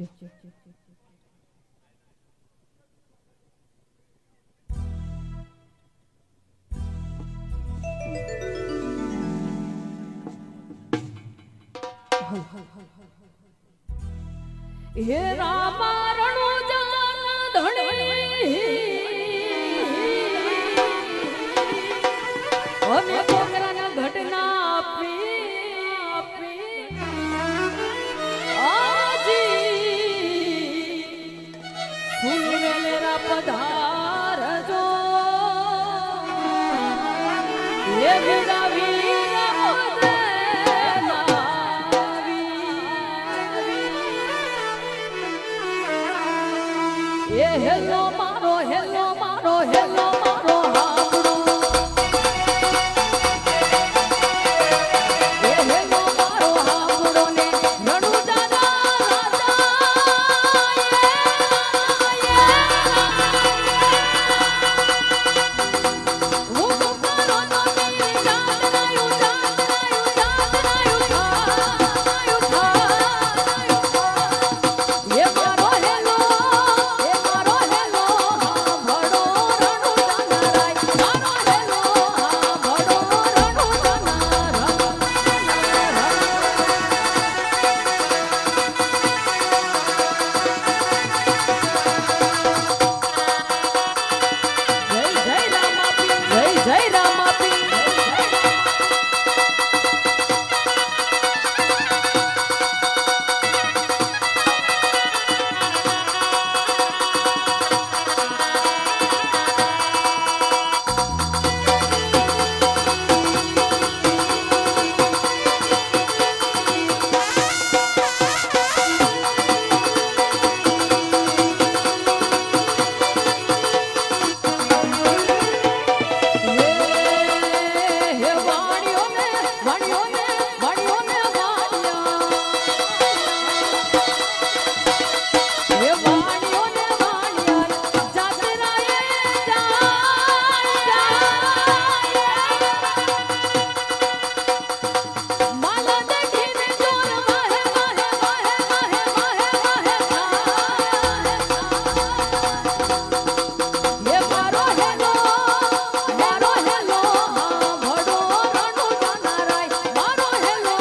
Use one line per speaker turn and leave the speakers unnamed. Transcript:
હે રામા રણુજાન ધણી અમે એ હેલો મારો હેલો મારો હેલો મારો